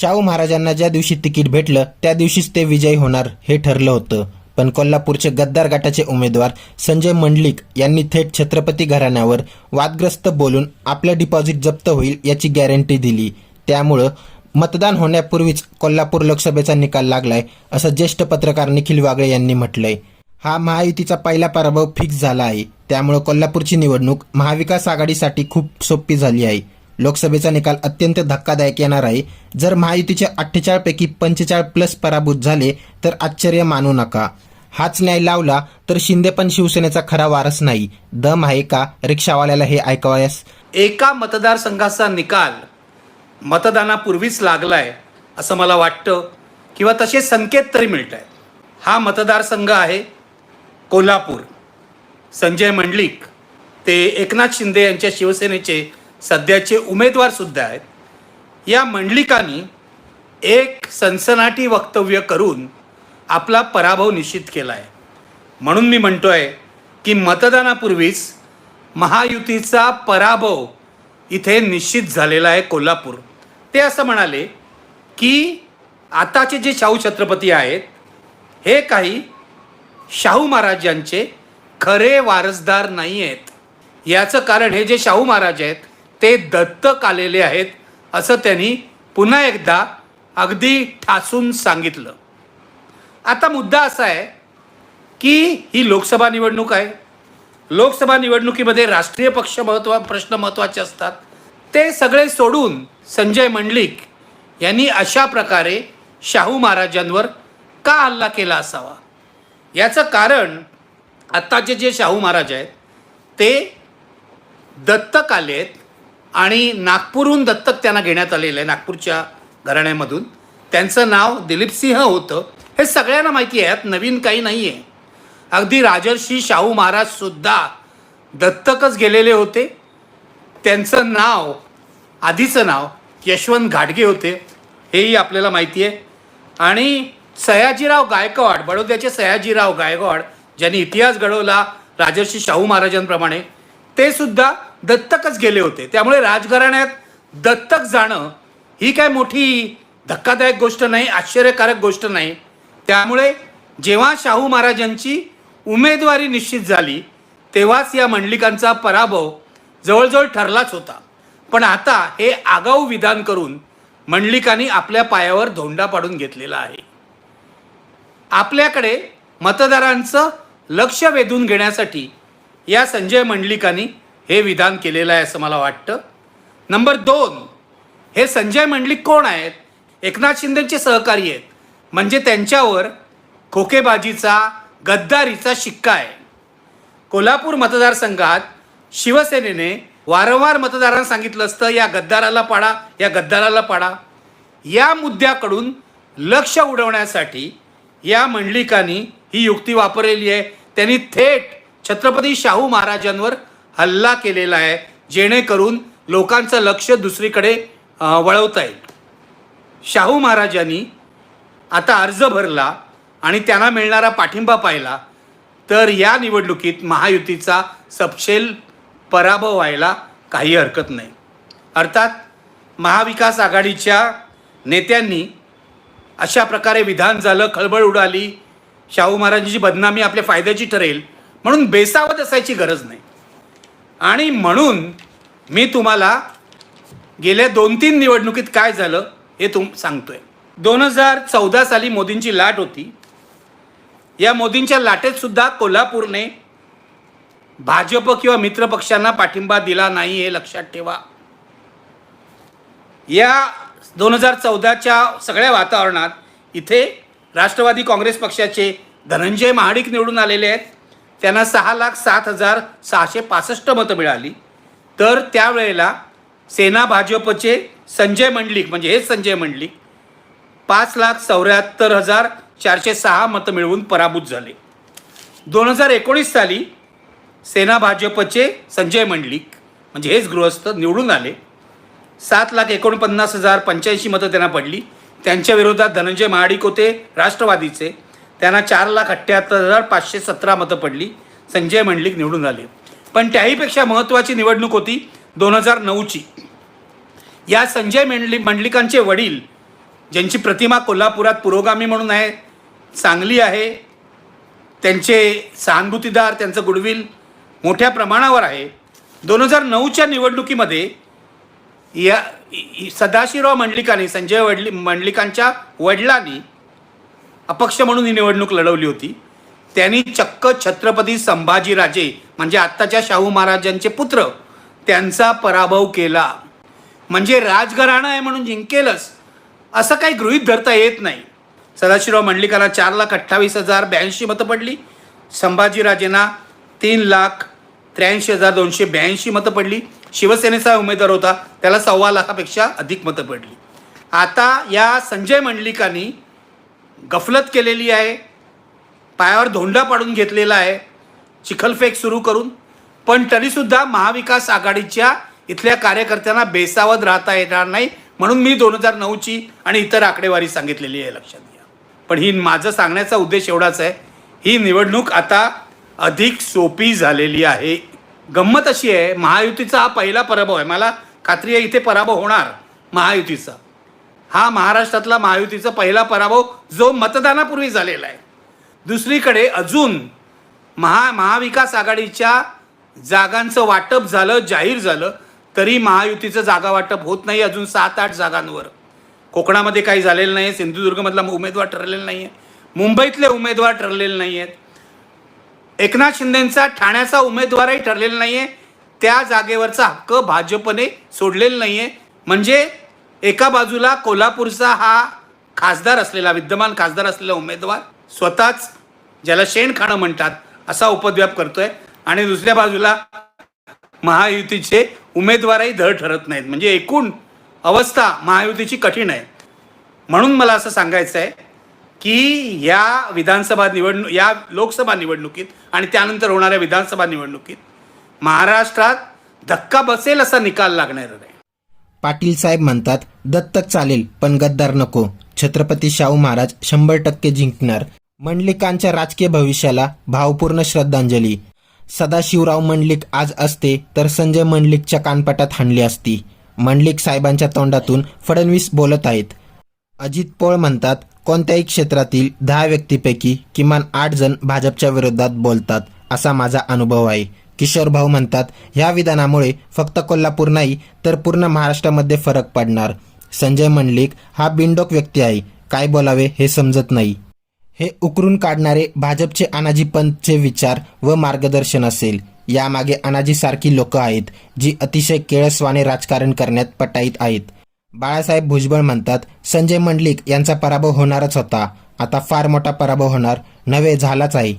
शाहू महाराजांना ज्या दिवशी तिकीट भेटलं त्या दिवशीच ते विजयी होणार हे ठरलं होतं. पण कोल्हापूरचे गद्दार गटाचे उमेदवार संजय मंडलिक यांनी थेट छत्रपती घराण्यावर वादग्रस्त बोलून आपलं डिपॉझिट जप्त होईल याची गॅरंटी दिली. त्यामुळं मतदान होण्यापूर्वीच कोल्हापूर लोकसभेचा निकाल लागलाय असं ज्येष्ठ पत्रकार निखिल वागळे यांनी म्हटलंय. हा महायुतीचा पहिला पराभव फिक्स झाला आहे. त्यामुळं कोल्हापूरची निवडणूक महाविकास आघाडीसाठी खूप सोपी झाली आहे. लोकसभेचा निकाल अत्यंत धक्कादायक येणार आहे. जर महायुतीचे अठ्ठेचाळपैकी पंचेचाळ प्लस पराभूत झाले तर आश्चर्य मानू नका. हाच न्याय लावला तर शिंदे पण शिवसेनेचा खरा वारस नाही. दम आहे का रिक्षावाल्याला हे ऐकवायस? एका मतदारसंघाचा निकाल मतदानापूर्वीच लागलाय असं मला वाटतं किंवा तसे संकेत तरी मिळत आहेत हा मतदारसंघ आहे कोल्हापूर. संजय मंडलिक ते एकनाथ शिंदे यांच्या शिवसेनेचे सध्याचे उमेदवार सुद्धा आहेत. या मंडलिकांनी एक सनसनाटी वक्तव्य करून आपला पराभव निश्चित केला आहे म्हणून मी म्हणतो आहे की मतदानापूर्वीच महायुतीचा पराभव इथे निश्चित झालेला आहे कोल्हापूर. ते असं म्हणाले की आताचे जे शाहू छत्रपती आहेत हे काही शाहू महाराजांचे खरे वारसदार नाही आहेत याचं कारण हे जे शाहू महाराज आहेत ते दत्तक आलेले आहेत असं त्यांनी पुन्हा एकदा अगदी ठासून सांगितलं. आता मुद्दा असा आहे की ही लोकसभा निवडणूक आहे. लोकसभा निवडणुकीमध्ये राष्ट्रीय पक्ष महत्त्व प्रश्न महत्त्वाचे असतात. ते सगळे सोडून संजय मंडलिक यांनी अशा प्रकारे शाहू महाराजांवर का हल्ला केला असावा? याचं कारण आत्ताचे जे शाहू महाराज आहेत ते दत्तक आले आहेत आणि नागपूरहून दत्तक त्यांना घेण्यात आलेलं आहे नागपूरच्या घराण्यामधून. त्यांचं नाव दिलीपसिंह होतं. हे सगळ्यांना माहिती आहे यात नवीन काही नाही आहे अगदी राजर्षी शाहू महाराजसुद्धा दत्तकच गेलेले होते. त्यांचं नाव आधीचं नाव यशवंत घाटगे होते. हेही आपल्याला माहिती आहे. आणि सयाजीराव गायकवाड बडोद्याचे सयाजीराव गायकवाड ज्यांनी इतिहास घडवला राजर्षी शाहू महाराजांप्रमाणे ते सुद्धा दत्तकच गेले होते. त्यामुळे राजघराण्यात दत्तक जाणं ही काय मोठी धक्कादायक गोष्ट नाही आश्चर्यकारक गोष्ट नाही. त्यामुळे जेव्हा शाहू महाराजांची उमेदवारी निश्चित झाली तेव्हाच या मंडलिकांचा पराभव जवळजवळ ठरलाच होता. पण आता हे आगाऊ विधान करून मंडलिकांनी आपल्या पायावर धोंडा पाडून घेतलेला आहे. आपल्याकडे मतदारांचं लक्ष वेधून घेण्यासाठी या संजय मंडलिकांनी हे विधान केलेलं आहे असं मला वाटतं. नंबर दोन हे संजय मंडलिक कोण आहेत? एकनाथ शिंदेचे सहकारी आहेत. म्हणजे त्यांच्यावर खोकेबाजीचा गद्दारीचा शिक्का आहे. कोल्हापूर मतदारसंघात शिवसेनेने वारंवार मतदारांना सांगितलं असतं या गद्दाराला पाडा या गद्दाराला पाडा. या मुद्द्याकडून लक्ष उडवण्यासाठी या मंडलिकांनी ही युक्ती वापरलेली आहे. त्यांनी थेट छत्रपती शाहू महाराजांवर हल्ला केलेला आहे जेणेकरून लोकांचं लक्ष दुसरीकडे वळवता येईल. शाहू महाराजांनी आता अर्ज भरला आणि त्यांना मिळणारा पाठिंबा पाहिला तर या निवडणुकीत महायुतीचा सपशेल पराभव व्हायला काही हरकत नाही. अर्थात महाविकास आघाडीच्या नेत्यांनी अशा प्रकारे विधान झालं खळबळ उडाली शाहू महाराजांची बदनामी आपल्या फायद्याची ठरेल म्हणून बेसावत असायची गरज नाही. आणि म्हणून मी तुम्हाला गेल्या दोन तीन निवडणुकीत काय झालं हे तुम सांगतोय. दोन हजार चौदा साली मोदींची लाट होती. या मोदींच्या लाटेतसुद्धा कोल्हापूरने भाजप किंवा मित्रपक्षांना पाठिंबा दिला नाही हे लक्षात ठेवा. या दोन हजार चौदाच्या सगळ्या वातावरणात इथे राष्ट्रवादी काँग्रेस पक्षाचे धनंजय महाडिक निवडून आलेले आहेत. त्यांना सहा लाख सात हजार सहाशे पासष्ट मतं मिळाली. तर त्यावेळेला सेना भाजपचे संजय मंडलिक म्हणजे हेच संजय मंडलिक पाच लाख चौऱ्याहत्तर हजार चारशे सहा मतं मिळवून पराभूत झाले. दोन हजार एकोणीस साली सेना भाजपचे संजय मंडलिक म्हणजे हेच गृहस्थ निवडून आले. सात लाख एकोणपन्नास हजार पंच्याऐंशी मतं त्यांना पडली. त्यांच्या विरोधात धनंजय महाडिक होते राष्ट्रवादीचे. त्यांना चार लाख अठ्ठ्याहत्तर हजार पाचशे सतरा मतं पडली. संजय मंडलिक निवडून आले. पण त्याहीपेक्षा महत्त्वाची निवडणूक होती दोन हजार नऊची. या संजय मेंडली मंडलिकांचे वडील ज्यांची प्रतिमा कोल्हापुरात पुरोगामी म्हणून आहे चांगली आहे त्यांचे सहानुभूतीदार त्यांचं गुडविल मोठ्या प्रमाणावर आहे. दोन हजार नऊच्या निवडणुकीमध्ये या सदाशिवराव मंडलिकांनी संजय वडली मंडलिकांच्या वडिलांनी अपक्ष म्हणून ही निवडणूक लढवली होती. त्यांनी चक्क छत्रपती संभाजीराजे म्हणजे आत्ताच्या शाहू महाराजांचे पुत्र त्यांचा पराभव केला. म्हणजे राजघराणं आहे म्हणून जिंकेलच असं काही गृहीत धरता येत नाही. सदाशिवराव मंडलिकाला चार लाख अठ्ठावीस हजार ब्याऐंशी मतं पडली. संभाजीराजेंना तीन लाख त्र्याऐंशी हजार दोनशे ब्याऐंशी मतं पडली. शिवसेनेचा उमेदवार होता त्याला सव्वा लाखापेक्षा अधिक मतं पडली. आता या संजय मंडलिकांनी गफलत केलेली आहे. पायावर धोंडा पाडून घेतलेला आहे. चिखलफेक सुरू करून. पण तरीसुद्धा महाविकास आघाडीच्या इथल्या कार्यकर्त्यांना बेसावत राहता येणार नाही. म्हणून मी दोन हजार नऊची आणि इतर आकडेवारी सांगितलेली आहे लक्षात घ्या. पण ही माझं सांगण्याचा उद्देश एवढाच आहे. ही निवडणूक आता अधिक सोपी झालेली आहे. गंमत अशी आहे महायुतीचा हा पहिला पराभव आहे. मला खात्री आहे इथे पराभव होणार महायुतीचा. हा महाराष्ट्रातला महायुतीचा पहिला पराभव जो मतदानापूर्वी झालेला आहे. दुसरीकडे अजून महा महाविकास आघाडीच्या जागांचं वाटप झालं जाहीर झालं तरी महायुतीचं जागा वाटप होत नाही अजून सात आठ जागांवर. कोकणामध्ये काही झालेलं नाही सिंधुदुर्गमधला उमेदवार ठरलेला नाही आहे मुंबईतले उमेदवार ठरलेले नाही आहेत एकनाथ शिंदेंचा ठाण्याचा उमेदवारही ठरलेला नाही आहे त्या जागेवरचा हक्क भाजपने सोडलेला नाही आहे म्हणजे एका बाजूला कोल्हापूरचा हा खासदार असलेला विद्यमान खासदार असलेला उमेदवार स्वतःच ज्याला शेण खाणं म्हणतात असा उपद्व्याप करतोय. आणि दुसऱ्या बाजूला महायुतीचे उमेदवारही धड ठरत नाहीत. म्हणजे एकूण अवस्था महायुतीची कठीण आहे. म्हणून मला असं सांगायचं आहे की या विधानसभा निवडणूक या लोकसभा निवडणुकीत आणि त्यानंतर होणाऱ्या विधानसभा निवडणुकीत महाराष्ट्रात धक्का बसेल असा निकाल लागणार आहे. पाटील साहेब म्हणतात दत्तक चालेल पण गद्दार नको. छत्रपती शाहू महाराज शंभर टक्के जिंकणार. मंडलिकांच्या राजकीय भविष्याला भावपूर्ण श्रद्धांजली. सदाशिवराव मंडलिक आज असते तर संजय मंडलिकच्या कानपटात हाणली असती. मंडलिक साहेबांच्या तोंडातून फडणवीस बोलत आहेत. अजित पोळ म्हणतात कोणत्याही क्षेत्रातील दहा व्यक्तीपैकी किमान आठ जण भाजपच्या विरोधात बोलतात असा माझा अनुभव आहे. किशोर भाऊ म्हणतात ह्या विधानामुळे फक्त कोल्हापूर नाही तर पूर्ण महाराष्ट्रामध्ये फरक पडणार. संजय मंडलिक हा बिनडोक व्यक्ती आहे काय बोलावे हे समजत नाही. हे उकरून काढणारे भाजपचे अनाजी पंतचे विचार व मार्गदर्शन असेल. यामागे अनाजीसारखी लोक आहेत जी अतिशय केळसवाने राजकारण करण्यात पटाईत आहेत. बाळासाहेब भुजबळ म्हणतात संजय मंडलिक यांचा पराभव होणारच होता. आता फार मोठा पराभव होणार. नव्हे झालाच आहे.